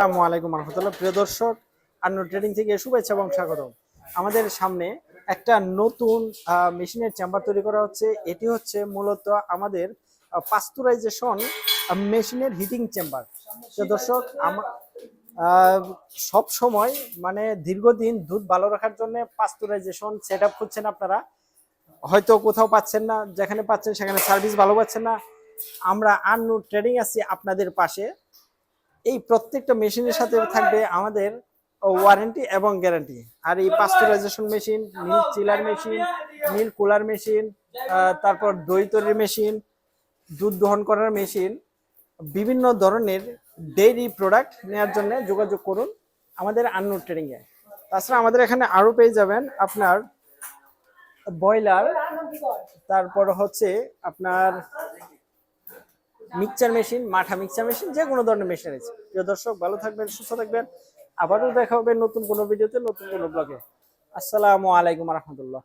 আসসালামু আলাইকুম রহমতুল্লাহ। প্রিয় দর্শক ট্রেডিং থেকে শুভেচ্ছা এবং স্বাগত আমাদের সামনে একটা নতুন মেশিনের চেম্বার তৈরি করা হচ্ছে। এটি হচ্ছে মূলত আমাদের পাস্তুরাইজেশন মেশিনের হিটিং চেম্বার তো দর্শক সব সময় মানে দীর্ঘদিন দুধ ভালো রাখার জন্য পাস্তুরাইজেশন সেট আপ করছেন আপনারা। হয়তো কোথাও পাচ্ছেন না, যেখানে পাচ্ছেন সেখানে সার্ভিস ভালো পাচ্ছেন না। আমরা আন্নু ট্রেডিং আছি আপনাদের পাশে। এই প্রত্যেকটা মেশিনের সাথে থাকবে আমাদের ওয়ারেন্টি এবং গ্যারান্টি। আর এই pasteurisation machine milk chiller machine milk cooler machine তারপর দই তৈরির মেশিন, দুধ দহন করার মেশিন, বিভিন্ন ধরনের ডেইরি প্রোডাক্ট নেওয়ার জন্য যোগাযোগ করুন আমাদের আন্নু ট্রেডিংয়ে তাছাড়া আমাদের এখানে আরও পেয়ে যাবেন আপনার ব্রয়লার, তারপর হচ্ছে আপনার মিক্সচার মেশিন, মাঠা মিক্সচার মেশিন, যে কোনো ধরনের মেশিন আছে। প্রিয় দর্শক, ভালো থাকবেন, সুস্থ থাকবেন। আবারও দেখা হবে নতুন কোনো ভিডিওতে, নতুন কোনো ব্লগে আসসালামু আলাইকুম রহমতুল্লাহ।